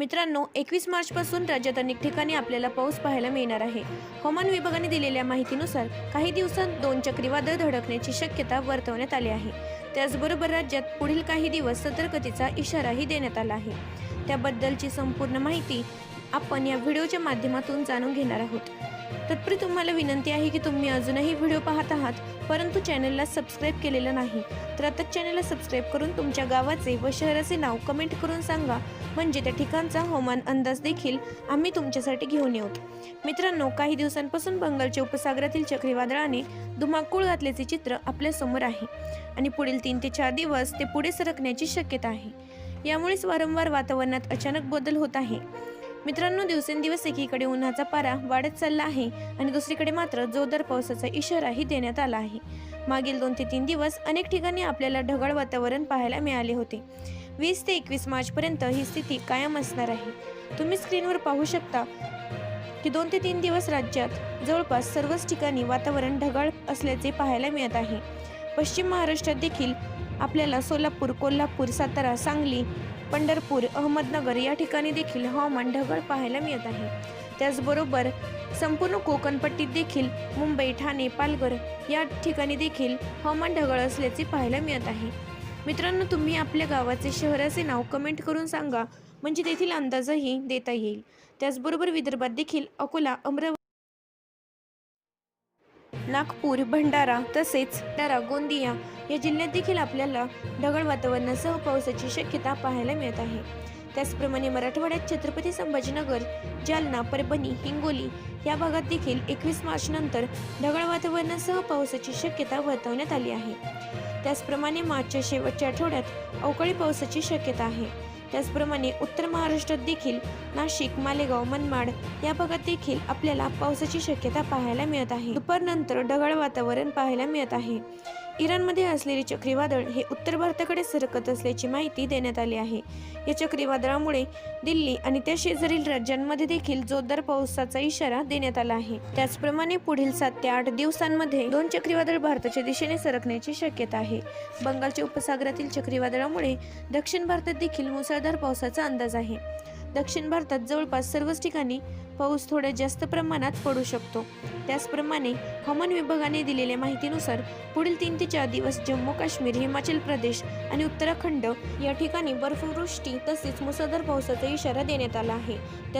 मित्रांनो एकवीस मार्चपासून राज्यात अनेक ठिकाणी आपल्याला पाऊस पाहायला मिळणार आहे. हवामान विभागाने दिलेल्या माहितीनुसार काही दिवसांत दोन चक्रीवादळ धडकण्याची शक्यता वर्तवण्यात आली आहे. त्याचबरोबर राज्यात पुढील काही दिवस सतर्कतेचा इशाराही देण्यात आला आहे. त्याबद्दलची संपूर्ण माहिती आपण या व्हिडिओच्या माध्यमातून जाणून घेणार आहोत. तत्पूर्वी तुम्हाला विनंती आहे की तुम्ही अजूनही व्हिडिओ पाहत आहात परंतु चॅनलला सबस्क्राईब केलेलं नाही तर आता चॅनलला सबस्क्राईब करून तुमच्या गावाचे व शहराचे नाव कमेंट करून सांगा. म्हणजे त्या ठिकाणचा हवामान अंदाज देखील आम्ही तुमच्यासाठी घेऊन येऊ. मित्रांनो काही दिवसांपासून बंगालच्या उपसागरातील चक्रीवादळाने धुमाकूळ घातल्याचे चित्र आपल्यासमोर आहे आणि पुढील तीन ते चार दिवस ते पुढे सरकण्याची शक्यता आहे. यामुळेच वारंवार वातावरणात अचानक बदल होत आहे. मित्रांनो दिवसेंदिवस एकीकडे उन्हाचा पारा वाढत चालला आहे आणि दुसरीकडे मात्र जोरदार पावसाचा इशाराही देण्यात आला आहे. मागील दोन ते तीन दिवस अनेक ठिकाणी आपल्याला ढगाळ वातावरण पाहायला मिळाले होते. वीस ते एकवीस मार्चपर्यंत ही स्थिती कायम असणार आहे. तुम्ही स्क्रीनवर पाहू शकता की दोन ते तीन दिवस राज्यात जवळपास सर्वच ठिकाणी वातावरण ढगाळ असल्याचे पाहायला मिळत आहे. पश्चिम महाराष्ट्रात देखील आपल्याला सोलापूर कोल्हापूर सातारा सांगली पंढरपूर अहमदनगर या ठिकाणी देखील हवामान ढगाळ पाहायला मिळत आहे. त्याचबरोबर संपूर्ण कोकणपट्टीत देखील मुंबई ठाणे पालघर या ठिकाणी देखील हवामान ढगाळ असल्याचे पाहायला मिळत आहे. मित्रांनो तुम्ही आपल्या गावाचे शहराचे नाव कमेंट करून सांगा. म्हणजे तेथील अंदाजही देता येईल. त्याचबरोबर विदर्भात देखील अकोला अमरावती नागपूर भंडारा तसेच भंडारा गोंदिया या जिल्ह्यात देखील आपल्याला ढगाळ वातावरणासह पावसाची शक्यता पाहायला मिळत आहे. त्याचप्रमाणे मराठवाड्यात छत्रपती संभाजीनगर जालना परभणी हिंगोली या भागात देखील एकवीस मार्च नंतर ढगाळ वातावरणासह पावसाची शक्यता वर्तवण्यात आली आहे. त्याचप्रमाणे मार्चच्या शेवटच्या आठवड्यात अवकाळी पावसाची शक्यता आहे. त्याचप्रमाणे उत्तर महाराष्ट्रात देखील नाशिक मालेगाव मनमाड या भागात देखील आपल्याला पावसाची शक्यता पाहायला मिळत आहे. दुपारनंतर ढगाळ वातावरण पाहायला मिळत आहे. इराणमध्ये असलेले चक्रीवादळ हे उत्तर भारताकडे सरकत असल्याची माहिती देण्यात आली आहे. या चक्रीवादळामुळे दिल्ली आणि त्या शेजारील राज्यांमध्ये देखील जोरदार पावसाचा इशारा देण्यात आला आहे. त्याचप्रमाणे पुढील सात ते आठ दिवसांमध्ये दोन चक्रीवादळ भारताच्या दिशेने सरकण्याची शक्यता आहे. बंगालच्या उपसागरातील चक्रीवादळामुळे दक्षिण भारतात देखील मुसळधार पावसाचा अंदाज आहे. दक्षिण भारतात जवळपास सर्वच ठिकाणी पाऊस थोड्या जास्त प्रमाणात पडू शकतो. त्याचप्रमाणे हवामान विभागाने दिलेल्या माहितीनुसार पुढील तीन ते चार दिवस जम्मू काश्मीर हिमाचल प्रदेश आणि उत्तराखंड या ठिकाणी बर्फवृष्टी तसेच मुसळधार पावसाचा इशारा देण्यात आला आहे.